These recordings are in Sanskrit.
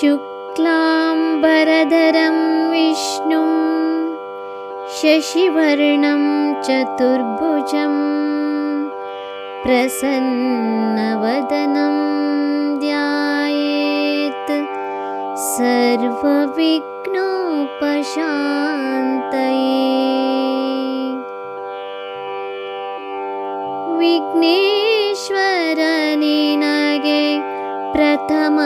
शुक्लाम्बरधरं विष्णुं शशिवर्णं चतुर्भुजं प्रसन्नवदनं ध्यायेत्। सर्वविघ्नोपशान्तये। विघ्नेश्वरनिनगे प्रथम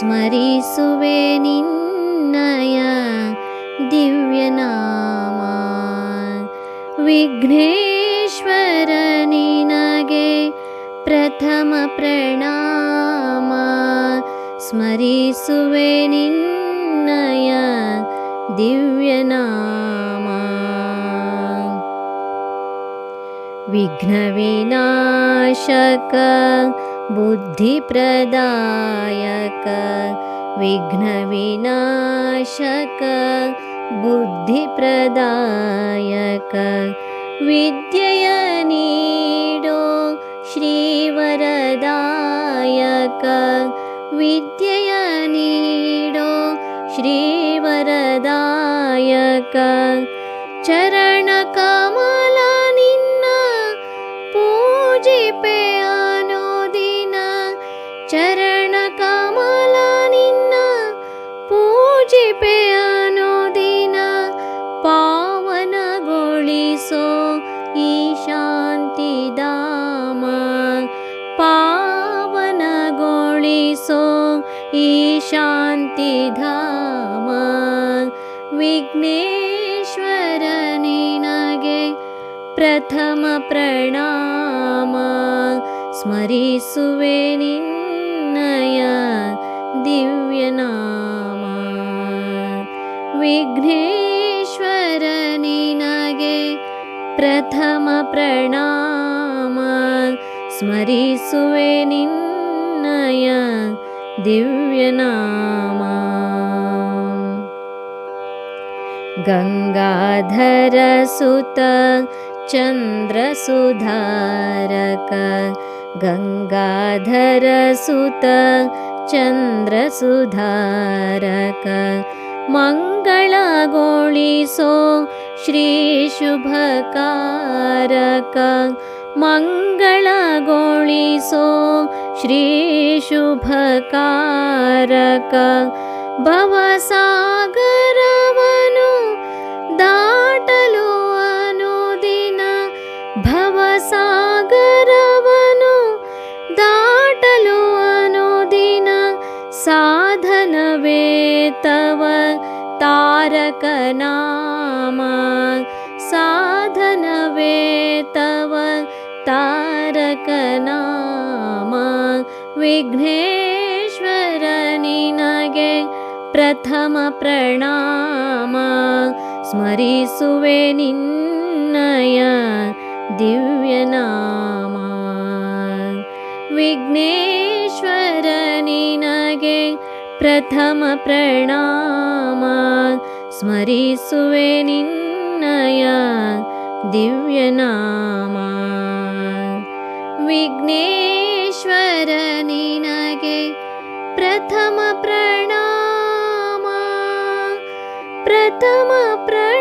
स्मरिसुवे निन्नय दिव्यनाम विघ्नेश्वरनिनगे प्रथम प्रणाम स्मरिसुवे निन्नय दिव्यनाम विघ्नविनाशक बुद्धिप्रदायक विघ्नविनाशक बुद्धिप्रदायक विद्ययनीडो श्रीवरदायक विद्ययनीडो श्रीवरदायक चरणकमला निन्न पूजिपे ಚರಣಕಮಲ ನಿನ್ನ ಪೂಜಿಪೆ ಅನುದಿನ ಪಾವನಗೊಳಿಸೋ ಈ ಶಾಂತಿಧಾಮ ಪಾವನಗೊಳಿಸೋ ಈ ಶಾಂತಿಧಾಮ ವಿಘ್ನೇಶ್ವರ ನಿನಗೆ ಪ್ರಥಮ ಪ್ರಣಾಮ ಸ್ಮರಿಸುವೆ ನಿನ್ನಯ य दिव्यनामा विघ्नेश्वर निनागे प्रथमप्रणाम स्मरिसु वे निनय दिव्यनामा गङ्गाधरसुत चन्द्रसुधारक गङ्गाधरसुत चन्द्रसुधारक मङ्गलगोणिसो श्रीशुभकारक मङ्गलगोणिसो श्रीशुभकारक भवसागरावर तव तारकनाम साधनवे तव तारकनाम। विघ्नेश्वरनि नगे प्रथमप्रणाम स्मरिसुवे निन्नय निनय दिव्यनाम। विघ्नेश्वरनि नगे प्रथमप्रणामा स्मरिसुवे निनय दिव्यनामा विघ्नेश्वर निनगे प्रथमप्रणामा प्रथमप्रणा